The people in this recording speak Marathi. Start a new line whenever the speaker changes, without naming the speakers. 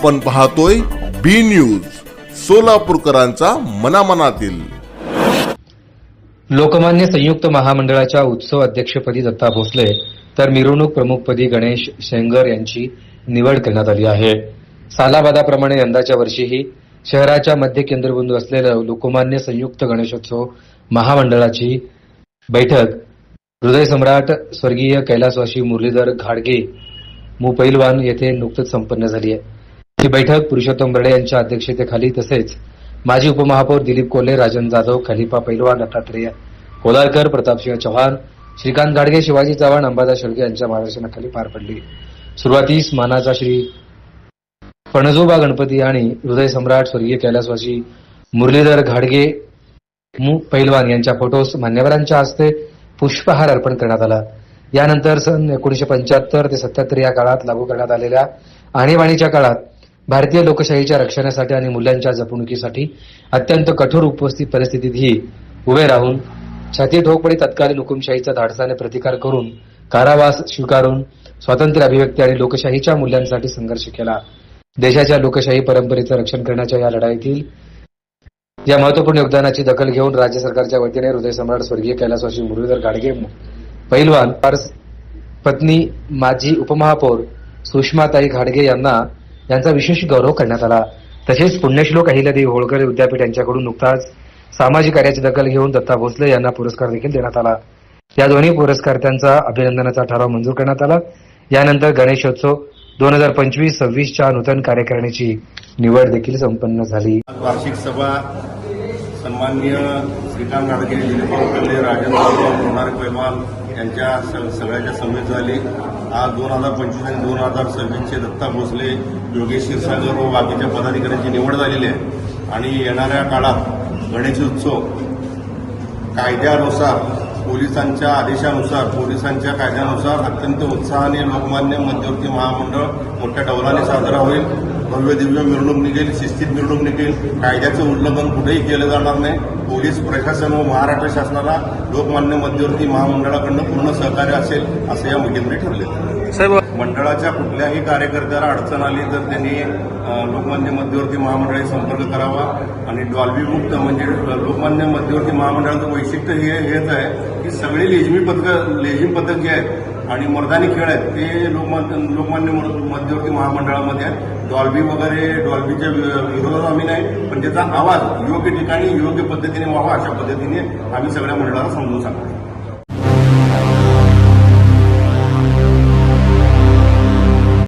आपण पाहतोय बी न्यूज सोलापूरकरांचा मनामनातील.
लोकमान्य संयुक्त महामंडळाच्या उत्सव अध्यक्षपदी दत्ता भोसले तर मिरवणूक प्रमुखपदी गणेश शेंगर यांची निवड करण्यात आली आहे. सालाबादाप्रमाणे यंदाच्या वर्षीही शहराच्या मध्य केंद्रबिंदू असलेलं लोकमान्य संयुक्त गणेशोत्सव महामंडळाची बैठक. हृदय सम्राट स्वर्गीय कैलासवासी मुरलीधर घाडगे मुपैलवान येथे नुकतंच संपन्न झाली आहे. ही बैठक पुरुषोत्तम बर्डे यांच्या अध्यक्षतेखाली तसेच माजी उपमहापौर दिलीप कोल्हे राजन जाधव खलिफा पैलवान दत्तात्रेय कोलारकर प्रतापसिंह चव्हाण श्रीकांत गाडगे शिवाजी चव्हाण अंबादास शेळके यांच्या मार्गदर्शनाखाली पार पडली. सुरुवातीस मानाचा श्री पणजोबा गणपती आणि हृदय सम्राट स्वर्गीय कैलासवासी मुरलीधर घाडगे मु. पैलवान यांच्या फोटोस मान्यवरांच्या हस्ते पुष्पहार अर्पण करण्यात आला. यानंतर सन एकोणीशे पंच्याहत्तर ते सत्याहत्तर या काळात लागू करण्यात आलेल्या आणीबाणीच्या काळात भारतीय लोकशाहीच्या रक्षणासाठी आणि मूल्यांच्या जपणुकीसाठी अत्यंत कठोर उपस्थित परिस्थितीतही उभे राहून छाती ठोकपणे तत्कालीन हुकुमशाहीचा धाडसाने प्रतिकार करून कारावास स्वीकारून स्वातंत्र्य अभिव्यक्ती आणि लोकशाहीच्या मूल्यांसाठी संघर्ष केला. देशाच्या लोकशाही परंपरेचं रक्षण करण्याच्या या लढाईतील या महत्त्वपूर्ण योगदानाची दखल घेऊन राज्य सरकारच्या वतीने हृदय सम्राट स्वर्गीय कैलासवासी मुरलीधर गाडगे पैलवान पत्नी माजी उपमहापौर सुषमाताई घाडगे यांना यांचा विशेष गौरव करण्यात आला. तसेच पुण्यश्लोक अहिल्यादेवी होळकर विद्यापीठ यांच्याकडून नुकताच सामाजिक कार्याची दखल घेऊन दत्ता भोसले यांना पुरस्कार देखील देण्यात आला. या दोन्ही पुरस्कारांचा अभिनंदनाचा ठराव मंजूर करण्यात आला. यानंतर गणेशोत्सव दोन हजार पंचवीस सव्वीसच्या नूतन कार्यकारिणीची निवड देखील संपन्न झाली.
वार्षिक सभा सन्माननीय श्रीकांत राजेंद्र पैलवान यांच्या स- सगळ्याच्या समेत झाली. आज दोन हजार पंचवीस आणि दोन हजार सव्वीसचे दत्ता भोसले योगेश क्षीरसागर व बाकीच्या पदाधिकाऱ्यांची निवड झालेली आहे. आणि येणाऱ्या काळात गणेश उत्सव कायद्यानुसार पोलिसांच्या आदेशानुसार पोलिसांच्या कायद्यानुसार अत्यंत उत्साहाने लोकमान्य मध्यवर्ती महामंडळ मोठ्या डौलाने साजरा होईल. भव्य दिव्य मिरवणूक निघेल शिस्तीत मिरवणूक निघेल. कायद्याचं उल्लंघन कुठेही केलं जाणार नाही. पोलीस प्रशासन व महाराष्ट्र शासनाला लोकमान्य मध्यवर्ती महामंडळाकडनं पूर्ण सहकार्य असेल असं या मिटिंगमध्ये ठरले मंडळाच्या कुठल्याही कार्यकर्त्याला अडचण आली तर त्यांनी लोकमान्य मध्यवर्ती मंडळाशी संपर्क करावा. आणि डॉल्बीमुक्त म्हणजे लोकमान्य मध्यवर्ती महामंडळाचं वैशिष्ट्य हे हेच आहे की सगळी लेझिमी पथकं लेझिम पथक जे आहेत आणि मर्दानी खेळ आहेत ते लोकमान्य लोकमान्य मध्यवर्ती महामंडळामध्ये आहेत. डॉल्बी वगैरे डॉल्बीच्या विरोधात आम्ही नाही पण त्याचा आवाज योग्य ठिकाणी योग्य पद्धतीने व्हावा अशा पद्धतीने आम्ही सगळ्या मंडळाला समजून सांगतो